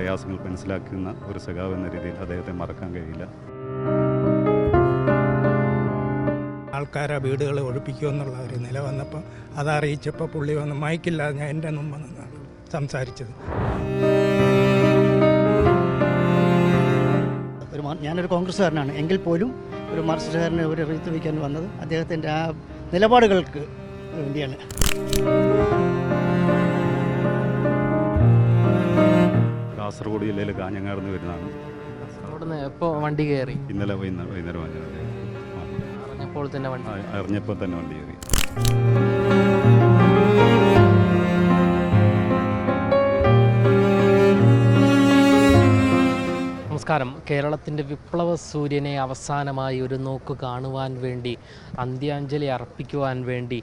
പ്രയാസങ്ങൾ മനസ്സിലാക്കുന്ന ഒരു സഖാവ് എന്ന രീതിയിൽ അദ്ദേഹത്തെ മറക്കാൻ കഴിയില്ല. ആൾക്കാരെ വീടുകൾ ഒഴിപ്പിക്കുമെന്നുള്ള ഒരു നില വന്നപ്പോൾ അതറിയിച്ചപ്പോൾ പുള്ളി വന്ന് മയക്കില്ലാതെ ഞാൻ എന്റെ മുമ്പ് നിന്നാണ് സംസാരിച്ചത്. ഒരു ഞാനൊരു കോൺഗ്രസ്സുകാരനാണ്. എങ്കിൽ പോലും ഒരു മാർക്സിസ്റ്റുകാരനെ ഒരു റീത്ത് വയ്ക്കാൻ വന്നത് അദ്ദേഹത്തിന്റെ ആ നിലപാടുകൾക്ക് വേണ്ടിയാണ്. കാസർഗോഡ് ജില്ലയിലെ കാഞ്ഞങ്ങാട് നിന്ന് വരുന്നതാണ്. അവിടുന്ന് എപ്പോൾ വണ്ടി കയറി ഇന്നലെ വൈകുന്നേരം വൈകുന്നേരം വന്നത് അറിഞ്ഞപ്പോൾ തന്നെ വണ്ടി അറിഞ്ഞപ്പോൾ തന്നെ വണ്ടി കയറി നമസ്കാരം. കേരളത്തിന്റെ വിപ്ലവ സൂര്യനെ അവസാനമായി ഒരു നോക്ക് കാണുവാൻ വേണ്ടി അന്ത്യാഞ്ജലി അർപ്പിക്കുവാൻ വേണ്ടി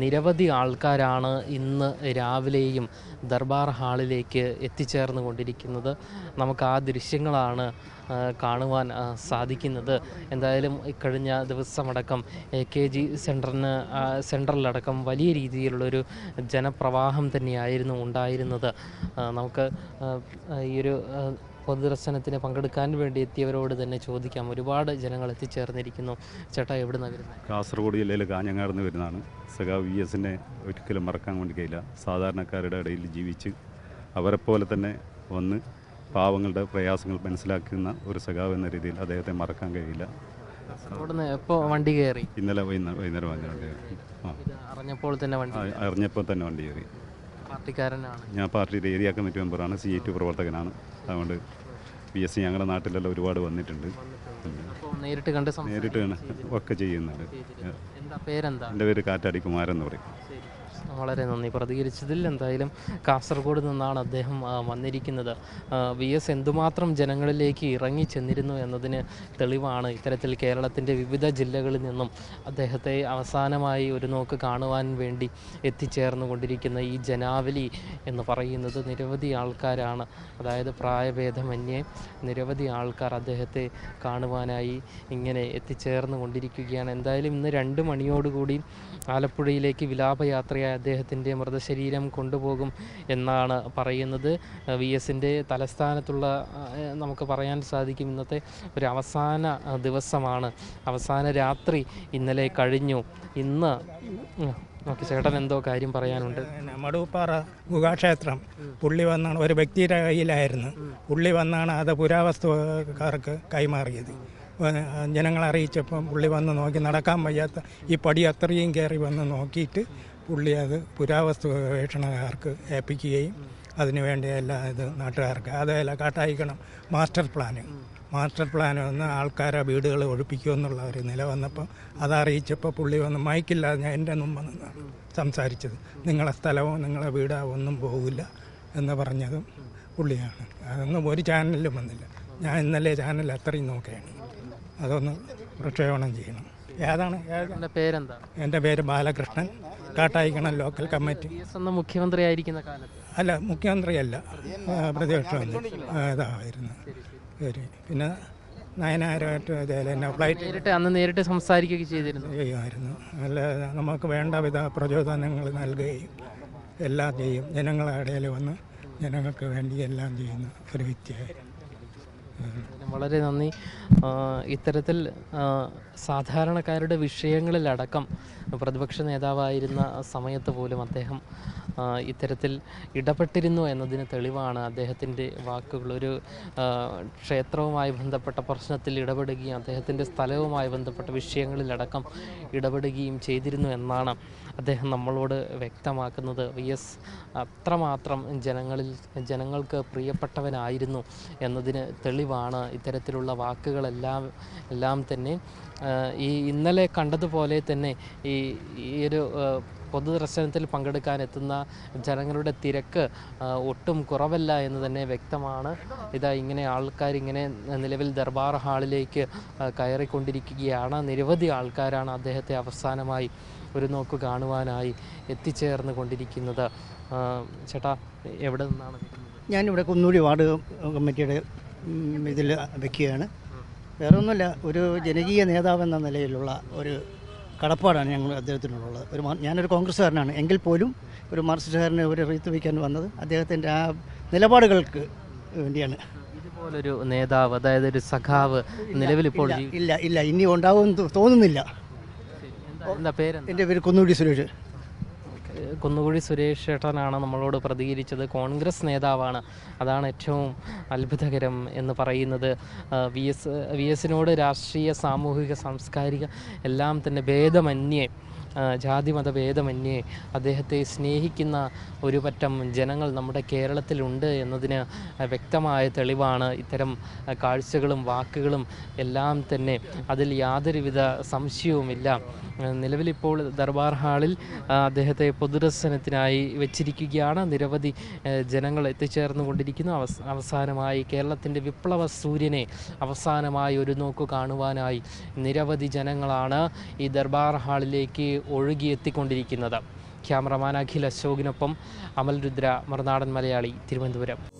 നിരവധി ആൾക്കാരാണ് ഇന്ന് രാവിലെയും ദർബാർ ഹാളിലേക്ക് എത്തിച്ചേർന്നു കൊണ്ടിരിക്കുന്നത് നമുക്ക് ആ ദൃശ്യങ്ങളാണ് കാണുവാൻ സാധിക്കുന്നത്. എന്തായാലും ഇക്കഴിഞ്ഞ ദിവസമടക്കം എ കെ ജി സെന്ററിന് സെന്ററിലടക്കം വലിയ രീതിയിലുള്ളൊരു ജനപ്രവാഹം തന്നെയായിരുന്നു ഉണ്ടായിരുന്നത്. നമുക്ക് ഈ ഒരു പൊതുദർശനത്തിന് പങ്കെടുക്കാൻ വേണ്ടി എത്തിയവരോട് തന്നെ ചോദിക്കാം. ഒരുപാട് ജനങ്ങൾ എത്തിച്ചേർന്നിരിക്കുന്നു. ചേട്ടാ എവിടെ നിന്നാണ് വരുന്നത് കാസർഗോഡ് ജില്ലയിലെ കാഞ്ഞങ്ങാട് നിന്ന് വരുന്നതാണ്. സഖാ വി എസിനെ ഒരിക്കലും മറക്കാൻ വേണ്ടി കഴിയില്ല. സാധാരണക്കാരുടെ ഇടയിൽ ജീവിച്ച് അവരെ പോലെ തന്നെ വന്ന് പാവങ്ങളുടെ പ്രയാസങ്ങൾ മനസ്സിലാക്കുന്ന ഒരു സഖാവ് എന്ന രീതിയിൽ അദ്ദേഹത്തെ മറക്കാൻ കഴിയില്ല. എപ്പോ വണ്ടി കയറി? ഇന്നലെ വൈകുന്നേരം വണ്ടി അറിഞ്ഞപ്പോൾ തന്നെ വണ്ടി അറിഞ്ഞപ്പോൾ തന്നെ വണ്ടി കയറി. പാർട്ടിക്കാരനാണ്. ഞാൻ പാർട്ടിയുടെ ഏരിയ കമ്മിറ്റി മെമ്പറാണ് സി ടി പ്രവർത്തകനാണ്. അതുകൊണ്ട് പി എസ് സി ഞങ്ങളുടെ നാട്ടിലെല്ലാം ഒരുപാട് വന്നിട്ടുണ്ട്. നേരിട്ട് കണ്ട് നേരിട്ട് ഒക്കെ ചെയ്യുന്നുണ്ട്. പേരെന്താ? എന്റെ പേര് കാറ്റാടി കുമാരൻ എന്ന് പറയും. വളരെ നന്ദി. പ്രതികരിച്ചതിൽ എന്തായാലും കാസർഗോഡ് നിന്നാണ് അദ്ദേഹം വന്നിരിക്കുന്നത്. വി എസ് എന്തുമാത്രം ജനങ്ങളിലേക്ക് ഇറങ്ങി ചെന്നിരുന്നു എന്നതിന് തെളിവാണ് ഇത്തരത്തിൽ കേരളത്തിന്റെ വിവിധ ജില്ലകളിൽ നിന്നും അദ്ദേഹത്തെ അവസാനമായി ഒരു നോക്ക് കാണുവാൻ വേണ്ടി എത്തിച്ചേർന്നുകൊണ്ടിരിക്കുന്ന ഈ ജനാവലി എന്ന് പറയുന്നത് നിരവധി ആൾക്കാരാണ്. അതായത് പ്രായഭേദമന്യേ നിരവധി ആൾക്കാർ അദ്ദേഹത്തെ കാണുവാനായി ഇങ്ങനെ എത്തിച്ചേർന്നുകൊണ്ടിരിക്കുകയാണ്. എന്തായാലും ഇന്ന് രണ്ട് മണിയോടുകൂടി ആലപ്പുഴയിലേക്ക് വിലാപയാത്രയായി അദ്ദേഹത്തിന്റെ മൃതശരീരം കൊണ്ടുപോകും എന്നാണ് പറയുന്നത്. വി എസിന്റെ തലസ്ഥാനത്തുള്ള നമുക്ക് പറയാൻ സാധിക്കും ഇന്നത്തെ ഒരു അവസാന ദിവസമാണ്. അവസാന രാത്രി ഇന്നലെ കഴിഞ്ഞു. ഇന്ന് ഓക്കെ ചേട്ടൻ എന്തോ കാര്യം പറയാനുണ്ട്. മടുപ്പാറ ഗുഹാക്ഷേത്രം പുള്ളി വന്നാണ് ഒരു വ്യക്തിയുടെ കയ്യിലായിരുന്നു. പുള്ളി വന്നാണ് അത് പുരാവസ്തുക്കാർക്ക് കൈമാറിയത്. ജനങ്ങളറിയിച്ചപ്പം പുള്ളി വന്ന് നോക്കി നടക്കാൻ വയ്യാത്ത ഈ പടി അത്രയും കയറി വന്ന് നോക്കിയിട്ട് പുള്ളി അത് പുരാവസ്തു ഗവേഷണക്കാർക്ക് ഏൽപ്പിക്കുകയും അതിനുവേണ്ടി എല്ലാ ഇത് നാട്ടുകാർക്ക്. അതല്ല കാട്ടായിക്കണം മാസ്റ്റർ പ്ലാന്. മാസ്റ്റർ പ്ലാൻ വന്ന് ആൾക്കാരെ വീടുകൾ ഒഴിപ്പിക്കുമെന്നുള്ള ഒരു നില വന്നപ്പോൾ അതറിയിച്ചപ്പോൾ പുള്ളി വന്ന് മയക്കില്ലാതെ ഞാൻ എന്റെ മുമ്പ് നിന്നാണ് സംസാരിച്ചത്. നിങ്ങളെ സ്ഥലമോ നിങ്ങളെ വീടോ ഒന്നും പോകില്ല എന്ന് പറഞ്ഞതും പുള്ളിയാണ്. അതൊന്നും ഒരു ചാനലിലും വന്നില്ല. ഞാൻ ഇന്നലെ ചാനൽ അത്രയും നോക്കുകയാണ് അതൊന്ന് പ്രക്ഷേപണം ചെയ്യണം. ഏതാണ്? എന്റെ പേരെന്താ? എന്റെ പേര് ബാലകൃഷ്ണൻ. കാട്ടായിക്കണം local committee. എന്ന മുഖ്യമന്ത്രി ആയിരിക്കുന്ന കാലത്ത്? അല്ല മുഖ്യമന്ത്രി അല്ല പ്രതിപക്ഷമല്ല ആ, ഇതായിരുന്നു ശരി പിന്നെ നയനായിരമായിട്ട് ഇതേലെ ഫ്ലൈറ്റ് നേരിട്ട് അന്ന് നേരിട്ട് സംസാരിക്കുകയൊക്കെ ചെയ്തിരുന്നു. ചെയ്യുമായിരുന്നു അല്ല നമുക്ക് വേണ്ട വിധ പ്രചോദനങ്ങൾ നൽകുകയും എല്ലാം ചെയ്യും. ജനങ്ങളുടെ ഇടയിൽ വന്ന് ജനങ്ങൾക്ക് വേണ്ടി എല്ലാം ചെയ്യുന്ന ഒരു വ്യക്തിയായിരുന്നു. വളരെ നന്ദി. ഇത്തരത്തിൽ സാധാരണക്കാരുടെ വിഷയങ്ങളിലടക്കം പ്രതിപക്ഷ നേതാവായിരുന്ന സമയത്ത് പോലും അദ്ദേഹം ഇത്തരത്തിൽ ഇടപെട്ടിരുന്നു എന്നതിന് തെളിവാണ് അദ്ദേഹത്തിന്റെ വാക്കുകൾ. ഒരു ക്ഷേത്രവുമായി ബന്ധപ്പെട്ട പ്രശ്നത്തിൽ ഇടപെടുകയും അദ്ദേഹത്തിന്റെ സ്ഥലവുമായി ബന്ധപ്പെട്ട വിഷയങ്ങളിലടക്കം ഇടപെടുകയും ചെയ്തിരുന്നു എന്നാണ് അദ്ദേഹം നമ്മളോട് വ്യക്തമാക്കുന്നത്. വി എസ് അത്രമാത്രം ജനങ്ങളിൽ ജനങ്ങൾക്ക് പ്രിയപ്പെട്ടവനായിരുന്നു എന്നതിന് തെളിവാണ് ഇത്തരത്തിലുള്ള വാക്കുകളെല്ലാം എല്ലാം തന്നെ. ഈ ഇന്നലെ കണ്ടതുപോലെ തന്നെ ഈ ഒരു പൊതുദർശനത്തിൽ പങ്കെടുക്കാൻ എത്തുന്ന ജനങ്ങളുടെ തിരക്ക് ഒട്ടും കുറവല്ല എന്ന് തന്നെ വ്യക്തമാണ്. ഇതാ ഇങ്ങനെ ആൾക്കാർ ഇങ്ങനെ നിലവിൽ ദർബാർ ഹാളിലേക്ക് കയറിക്കൊണ്ടിരിക്കുകയാണ്. നിരവധി ആൾക്കാരാണ് അദ്ദേഹത്തെ അവസാനമായി ഒരു നോക്ക് കാണുവാനായി എത്തിച്ചേർന്ന് കൊണ്ടിരിക്കുന്നത്. ചേട്ടാ എവിടെ നിന്നാണ്? ഞാനിവിടെ കുന്നൂടി വാർഡ് കമ്മിറ്റിയുടെ ഇതിൽ വയ്ക്കുകയാണ് വേറെ ഒന്നുമില്ല ഒരു ജനകീയ നേതാവെന്ന നിലയിലുള്ള ഒരു കടപ്പാടാണ് ഞങ്ങൾ അദ്ദേഹത്തിനുള്ളത്. ഒരു ഞാനൊരു കോൺഗ്രസ്സുകാരനാണ്. എങ്കിൽ പോലും ഒരു മാർക്സിസ്റ്റുകാരനെ ഒരു റീത്ത് വയ്ക്കാൻ വന്നത് അദ്ദേഹത്തിന്റെ ആ നിലപാടുകൾക്ക് വേണ്ടിയാണ്. ഇതുപോലൊരു നേതാവ് അതായത് ഒരു സഖാവ് നിലവിലിപ്പോൾ ഇല്ല, ഇല്ല ഇല്ല ഇനി ഉണ്ടാവുമെന്ന് തോന്നുന്നില്ല. എന്റെ പേര് കുന്നുകുടി സുരേഷ്. കുന്നുകുഴി സുരേഷ് ചേട്ടനാണ് നമ്മളോട് പ്രതികരിച്ചത്. കോൺഗ്രസ് നേതാവാണ്. അതാണ് ഏറ്റവും അത്ഭുതകരം എന്ന് പറയുന്നത്. വി എസ് വി എസിനോട് രാഷ്ട്രീയ സാമൂഹിക സാംസ്കാരിക എല്ലാം തന്നെ ഭേദമന്യേ ആ, മതഭേദമന്യേ ഭേദമന്യേ അദ്ദേഹത്തെ സ്നേഹിക്കുന്ന ഒരു പറ്റം ജനങ്ങൾ നമ്മുടെ കേരളത്തിലുണ്ട് എന്നതിന് വ്യക്തമായ തെളിവാണ് ഇത്തരം കാഴ്ചകളും വാക്കുകളും എല്ലാം തന്നെ. അതിൽ യാതൊരുവിധ സംശയവുമില്ല. നിലവിലിപ്പോൾ ദർബാർ ഹാളിൽ അദ്ദേഹത്തെ പൊതുദർശനത്തിനായി വെച്ചിരിക്കുകയാണ്. നിരവധി ജനങ്ങൾ എത്തിച്ചേർന്നു കൊണ്ടിരിക്കുന്നു അവസ് അവസാനമായി കേരളത്തിന്റെ വിപ്ലവ സൂര്യനെ അവസാനമായി ഒരു നോക്കു കാണുവാനായി നിരവധി ജനങ്ങളാണ് ഈ ദർബാർ ഹാളിലേക്ക് ഒഴുകിയെത്തിക്കൊണ്ടിരിക്കുന്നത്. ക്യാമറമാൻ അഖിൽ അശോകിനൊപ്പം അമൽ രുദ്ര മറുനാടൻ മലയാളി തിരുവനന്തപുരം.